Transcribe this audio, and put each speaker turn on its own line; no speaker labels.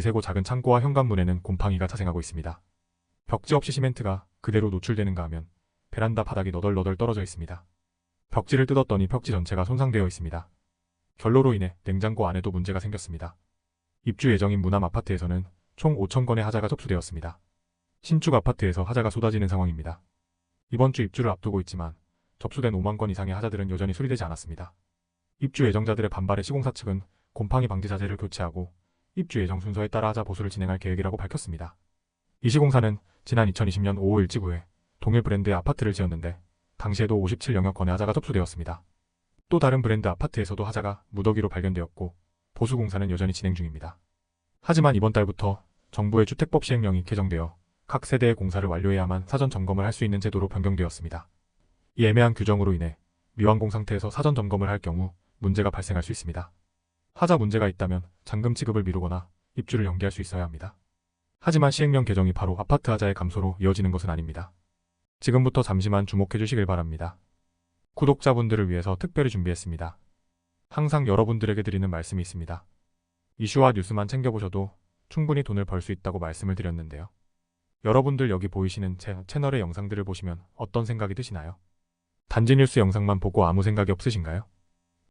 세고 작은 창고와 현관문에는 곰팡이가 자생하고 있습니다. 벽지 없이 시멘트가 그대로 노출되는가 하면 베란다 바닥이 너덜너덜 떨어져 있습니다. 벽지를 뜯었더니 벽지 전체가 손상되어 있습니다. 결로로 인해 냉장고 안에도 문제가 생겼습니다. 입주 예정인 무남 아파트에서는 총 5천 건의 하자가 접수되었습니다. 신축 아파트에서 하자가 쏟아지는 상황입니다. 이번 주 입주를 앞두고 있지만 접수된 5만 건 이상의 하자들은 여전히 수리되지 않았습니다. 입주 예정자들의 반발에 시공사 측은 곰팡이 방지 자재를 교체하고 입주 예정 순서에 따라 하자 보수를 진행할 계획이라고 밝혔습니다. 이 시공사는 지난 2020년 5월 일지구에 동일 브랜드의 아파트를 지었는데 당시에도 57영역 건의 하자가 접수되었습니다. 또 다른 브랜드 아파트에서도 하자가 무더기로 발견되었고 보수 공사는 여전히 진행 중입니다. 하지만 이번 달부터 정부의 주택법 시행령이 개정되어 각 세대의 공사를 완료해야만 사전 점검을 할 수 있는 제도로 변경되었습니다. 이 애매한 규정으로 인해 미완공 상태에서 사전 점검을 할 경우 문제가 발생할 수 있습니다. 하자 문제가 있다면 잔금 지급을 미루거나 입주를 연기할 수 있어야 합니다. 하지만 시행령 개정이 바로 아파트 하자의 감소로 이어지는 것은 아닙니다. 지금부터 잠시만 주목해 주시길 바랍니다. 구독자분들을 위해서 특별히 준비했습니다. 항상 여러분들에게 드리는 말씀이 있습니다. 이슈와 뉴스만 챙겨보셔도 충분히 돈을 벌 수 있다고 말씀을 드렸는데요. 여러분들 여기 보이시는 제 채널의 영상들을 보시면 어떤 생각이 드시나요? 단지 뉴스 영상만 보고 아무 생각이 없으신가요?